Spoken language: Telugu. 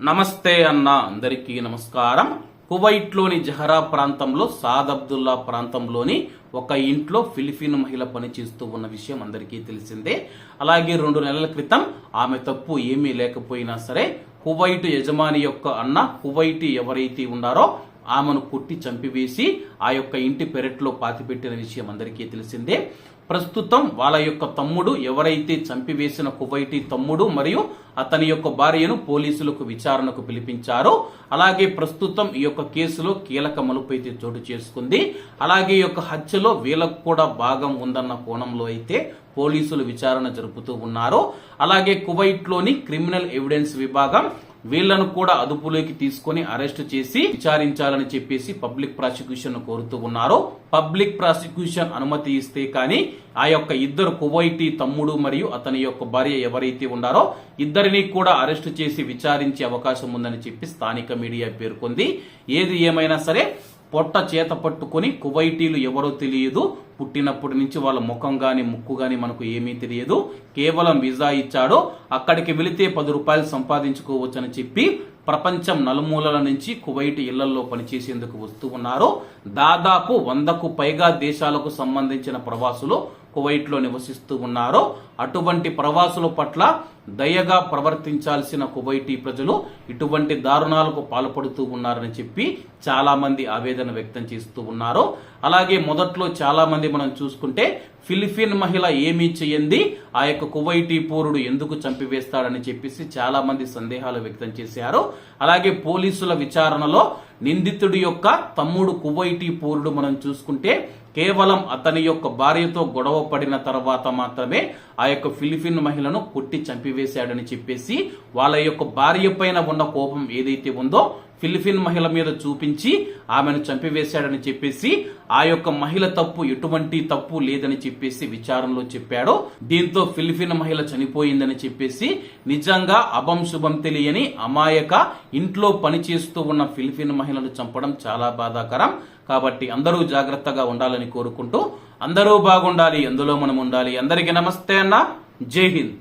నమస్తే అన్న అందరికీ నమస్కారం. కువైట్లోని జహరా ప్రాంతంలో సాద్ అబ్దుల్లా ప్రాంతంలోని ఒక ఇంట్లో ఫిలిపిన్ మహిళ పనిచేస్తూ ఉన్న విషయం అందరికీ తెలిసిందే. అలాగే రెండు నెలల క్రితం ఆమె తప్పు ఏమీ లేకపోయినా సరే కువైట్ యజమాని యొక్క అన్న కువైట్ ఎవరైతే ఉన్నారో ఆమెను కొట్టి చంపివేసి ఆ యొక్క ఇంటి పెరట్లో పాతిపెట్టిన విషయం అందరికీ తెలిసిందే. ప్రస్తుతం వాళ్ళ యొక్క తమ్ముడు ఎవరైతే చంపివేసిన కువైటీ తమ్ముడు మరియు అతని యొక్క భార్యను పోలీసులకు విచారణకు పిలిపించారో అలాగే ప్రస్తుతం ఈ యొక్క కేసులో కీలక మలుపు అయితే చోటు చేసుకుంది. అలాగే ఈ యొక్క హత్యలో వీళ్ళకు కూడా భాగం ఉందన్న కోణంలో అయితే పోలీసులు విచారణ జరుపుతూ ఉన్నారు. అలాగే కువైట్లోని క్రిమినల్ ఎవిడెన్స్ విభాగం వీళ్ళను కూడా అదుపులోకి తీసుకొని అరెస్ట్ చేసి విచారించాలని చెప్పేసి పబ్లిక్ ప్రాసిక్యూషన్ కోరుతూ ఉన్నారు. పబ్లిక్ ప్రాసిక్యూషన్ అనుమతి ఇస్తే కానీ ఆ యొక్క ఇద్దరు కువైటీ తమ్ముడు మరియు అతని యొక్క భార్య ఎవరైతే ఉన్నారో ఇద్దరిని కూడా అరెస్ట్ చేసి విచారించే అవకాశం ఉందని చెప్పి స్థానిక మీడియా పేర్కొంది. ఏది ఏమైనా సరే పొట్ట చేత పట్టుకొని కువైటీలు ఎవరో తెలియదు. పుట్టినప్పటి నుంచి వాళ్ళ ముఖం గాని ముక్కు గాని మనకు ఏమీ తెలియదు. కేవలం వీసా ఇచ్చాడో. అక్కడికి వెళితే పది రూపాయలు సంపాదించుకోవచ్చని చెప్పి ప్రపంచం నలుమూలల నుంచి కువైట్ ఇళ్ళలో పనిచేసేందుకు వస్తూ ఉన్నారు. దాదాపు వందకు పైగా దేశాలకు సంబంధించిన ప్రవాసులు కువైట్లో నివసిస్తూ ఉన్నారో అటువంటి ప్రవాసుల పట్ల దయగా ప్రవర్తించాల్సిన కువైటీ ప్రజలు ఇటువంటి దారుణాలకు పాల్పడుతూ ఉన్నారని చెప్పి చాలామంది ఆవేదన వ్యక్తం చేస్తూ ఉన్నారు. అలాగే మొదట్లో చాలామంది మనం చూసుకుంటే ఫిలిపిన్ మహిళ ఏమీ చేయంది ఆ యొక్క కువైటీ పౌరుడు ఎందుకు చంపివేస్తాడని చెప్పేసి చాలామంది సందేహాలు వ్యక్తం చేశారు. అలాగే పోలీసుల విచారణలో నిందితుడి యొక్క తమ్ముడు కువైటీ పౌరుడు మనం చూసుకుంటే కేవలం అతని యొక్క భార్యతో గొడవ పడిన తర్వాత మాత్రమే ఆ యొక్క ఫిలిపిన్ మహిళను కొట్టి చంపివేశాడని చెప్పేసి వాళ్ళ యొక్క భార్య పైన ఉన్న కోపం ఏదైతే ఉందో ఫిలిపిన్ మహిళ మీద చూపించి ఆమెను చంపివేశాడని చెప్పేసి ఆ యొక్క మహిళ తప్పు ఎటువంటి తప్పు లేదని చెప్పేసి విచారణలో చెప్పాడు. దీంతో ఫిలిపిన్ మహిళ చనిపోయిందని చెప్పేసి నిజంగా అభం శుభం తెలియని అమాయక ఇంట్లో పనిచేస్తూ ఉన్న ఫిలిపిన్ మహిళను చంపడం చాలా బాధాకరం. కాబట్టి అందరూ జాగ్రత్తగా ఉండాలని కోరుకుంటూ అందరూ బాగుండాలి అందులో మనం ఉండాలి. అందరికీ నమస్తే అన్న. జై హింద్.